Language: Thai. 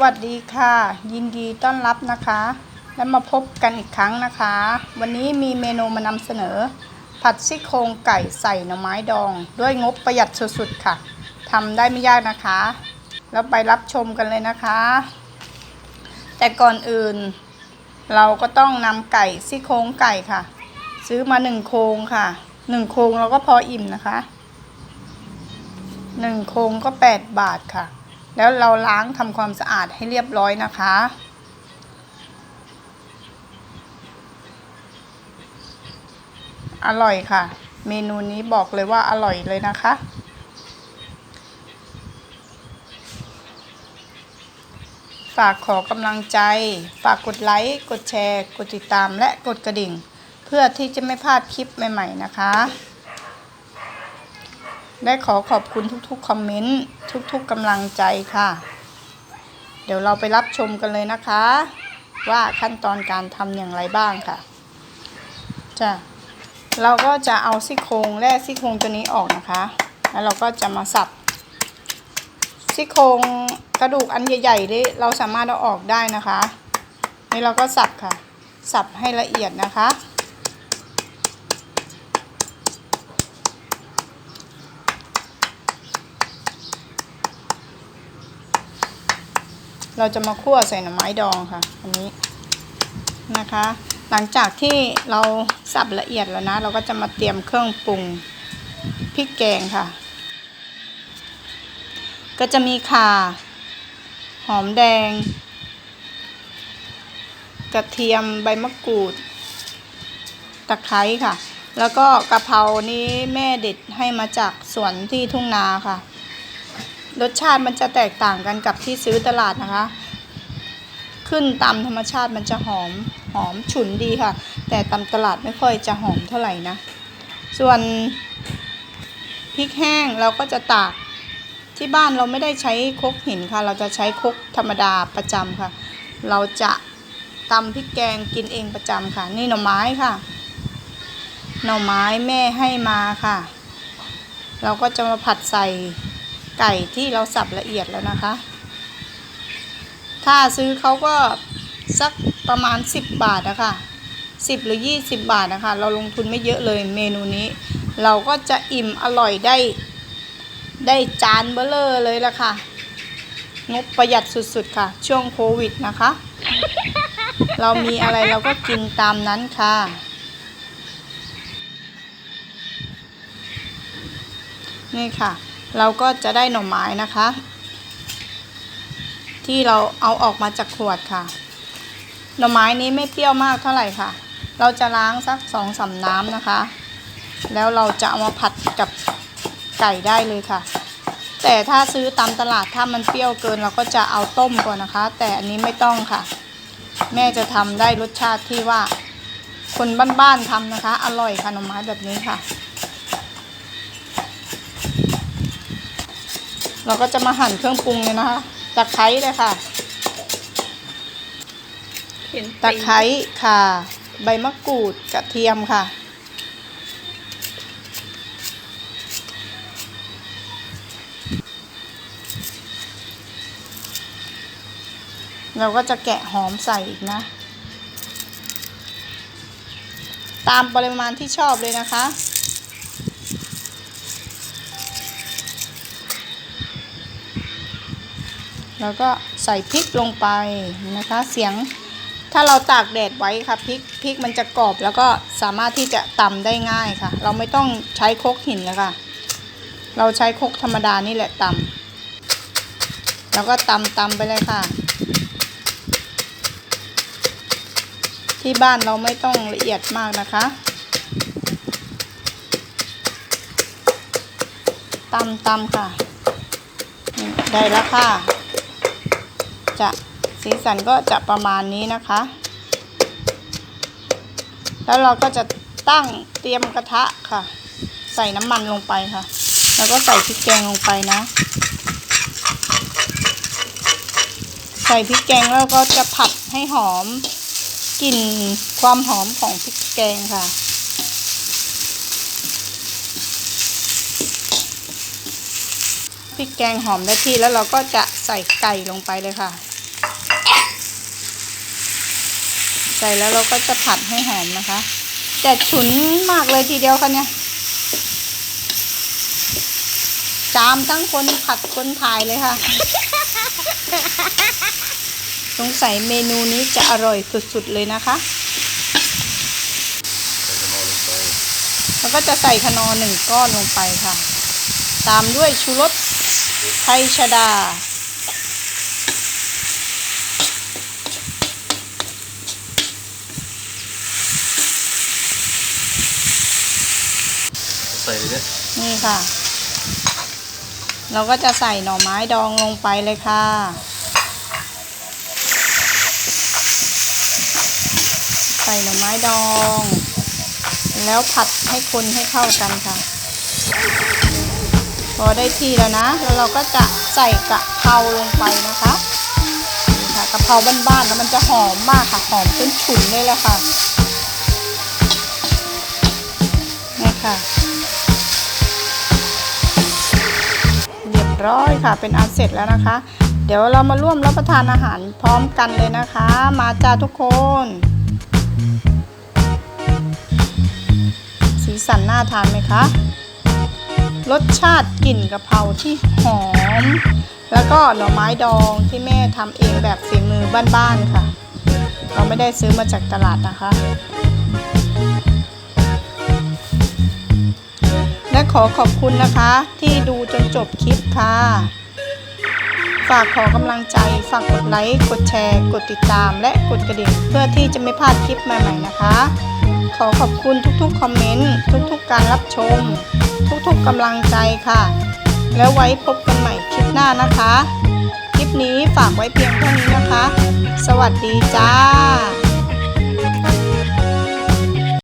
วัสดีค่ะ ยินดีต้อนรับนะคะ และมาพบกันอีกครั้งนะคะ วันนี้มีเมนูมานำเสนอ ผัดซี่โครงไก่ใส่หน่อไม้ดอง ด้วยงบประหยัดสุดๆค่ะทำได้ไม่ยากนะคะ แล้วไปรับชมกันเลยนะคะ แต่ก่อนอื่น เราก็ต้องนำไก่ซี่โครงไก่ค่ะ ซื้อมาหนึ่งโครงค่ะหนึ่งโครงเราก็พออิ่มนะคะหนึ่งโครงก็แปดบาทค่ะ แล้วเราล้างทำความสะอาดให้เรียบร้อยนะคะ อร่อยค่ะ เมนูนี้บอกเลยว่าอร่อยเลยนะคะ ฝากขอกำลังใจ ฝากกดไลค์ กดแชร์ กดติดตามและกดกระดิ่ง เพื่อที่จะไม่พลาดคลิปใหม่ ๆ นะคะ ได้ขอขอบคุณทุกๆคอมเมนต์ทุกๆกำลังใจค่ะ เดี๋ยวเราไปรับชมกันเลยนะคะ ว่าขั้นตอนการทำอย่างไรบ้างค่ะจ้ะเราก็จะเอาซี่โครงและซี่โครงตัวนี้ออกนะคะ แล้วเราก็จะมาสับซี่โครงกระดูกอันใหญ่ๆนี่เราสามารถเอาออกได้นะคะ นี่เราก็สับค่ะ สับให้ละเอียดนะคะ เราจะมาคั่วใส่หน่อไม้ดองค่ะ อันนี้นะคะ หลังจากที่เราสับละเอียดแล้วนะ เราก็จะมาเตรียมเครื่องปรุงพริกแกงค่ะ ก็จะมีข่า หอมแดง กระเทียมใบมะกรูด ตะไคร้ค่ะ แล้วก็กะเพรานี้แม่เด็ดให้มาจากสวนที่ทุ่งนาค่ะ รสชาติมันจะแตกต่างกันกับที่ซื้อตลาดนะคะ ขึ้นตามธรรมชาติมันจะหอมหอมฉุนดีค่ะ แต่ตามตลาดไม่ค่อยจะหอมเท่าไหร่นะ ส่วนพริกแห้งเราก็จะตากที่บ้านเราไม่ได้ใช้คกหินค่ะ เราจะใช้คกธรรมดาประจำค่ะ เราจะตำพริกแกงกินเองประจำค่ะ นี่หน่อไม้ค่ะ หน่อไม้แม่ให้มาค่ะ เราก็จะมาผัดใส่ ไก่ที่เราสับละเอียดแล้วนะคะ ถ้าซื้อเขาก็สักประมาณ 10 บาทนะคะ10 หรือ 20 บาทนะคะ เราลงทุนไม่เยอะเลยเมนูนี้ เราก็จะอิ่มอร่อยได้ได้จานเบลเลอร์เลยละค่ะ งบประหยัดสุดๆค่ะ ช่วงโควิดนะคะ เรามีอะไรเราก็กินตามนั้นค่ะ นี่ค่ะ เราก็จะได้หน่อไม้นะคะ ที่เราเอาออกมาจากขวดค่ะ หน่อไม้นี้ไม่เปรี้ยวมากเท่าไหร่ค่ะ เราจะล้างสักสองสาน้ำนะคะ แล้วเราจะเอามาผัดกับไก่ได้เลยค่ะ แต่ถ้าซื้อตามตลาดถ้ามันเปรี้ยวเกินเราก็จะเอาต้มก่อนนะคะ แต่อันนี้ไม่ต้องค่ะ แม่จะทำได้รสชาติที่ว่าคนบ้านๆทำนะคะ อร่อยค่ะหน่อไม้แบบนี้ค่ะ เราก็จะมาหั่นเครื่องปรุงเลยนะคะ ตะไคร้เลยค่ะ ตะไคร้ค่ะ ใบมะกรูดกระเทียมค่ะ เราก็จะแกะหอมใส่อีกนะ ตามปริมาณที่ชอบเลยนะคะ แล้วก็ใส่พริกลงไปนะคะ เสียงถ้าเราตากแดดไว้ค่ะพริกพริกมันจะกรอบแล้วก็สามารถที่จะตำได้ง่ายค่ะ เราไม่ต้องใช้คกหินเลยค่ะ เราใช้คกธรรมดานี่แหละตำแล้วก็ตำตำไปเลยค่ะ ที่บ้านเราไม่ต้องละเอียดมากนะคะตำตำค่ะ ได้แล้วค่ะ จะสีสันก็จะประมาณนี้นะคะ แล้วเราก็จะตั้งเตรียมกระทะค่ะ ใส่น้ำมันลงไปค่ะ แล้วก็ใส่พริกแกงลงไปนะ ใส่พริกแกงแล้วก็จะผัดให้หอมกลิ่นความหอมของพริกแกงค่ะพริกแกงหอมได้ที่แล้วเราก็จะใส่ไก่ลงไปเลยค่ะ ใส่แล้วเราก็จะผัดให้หอมนะคะแต่ฉุนมากเลยทีเดียวค่ะเนี่ย จามทั้งคนผัดคนถ่ายเลยค่ะ สงสัยเมนูนี้จะอร่อยสุดๆเลยนะคะ แล้วก็จะใส่คนอหนึ่งก้อนลงไปค่ะ ตามด้วยชูรสไทยชดา ส่เลยเนี่ยนี่ค่ะ เราก็จะใส่หน่อไม้ดองลงไปเลยค่ะใส่หน่อไม้ดอง แล้วผัดให้คนให้เข้ากันค่ะ พอได้ที่แล้วนะ แล้วเราก็จะใส่กะเพราลงไปนะคะนี่ค่ะกะเพราบ้านๆแล้วมันจะหอมมากค่ะหอมจนฉุนเลยแหละค่ะนี่ค่ะ ร้อยค่ะ เป็นอันเสร็จแล้วนะคะ เดี๋ยวเรามาร่วมรับประทานอาหารพร้อมกันเลยนะคะ มาจ้าทุกคน สีสันน่าทานไหมคะ รสชาติกลิ่นกะเพราที่หอม แล้วก็หน่อไม้ดองที่แม่ทำเองแบบฝีมือบ้านๆค่ะ เราไม่ได้ซื้อมาจากตลาดนะคะ และขอขอบคุณนะคะ ที่ดูจนจบคลิปค่ะ ฝากขอกำลังใจ ฝากกดไลค์ กดแชร์ กดติดตาม และกดกระดิ่ง เพื่อที่จะไม่พลาดคลิปใหม่ๆนะคะ ขอขอบคุณทุกๆคอมเมนต์ ทุกๆการรับชม ทุกๆกำลังใจค่ะ แล้วไว้พบกันใหม่คลิปหน้านะคะ คลิปนี้ฝากไว้เพียงเท่านี้นะคะ สวัสดีจ้า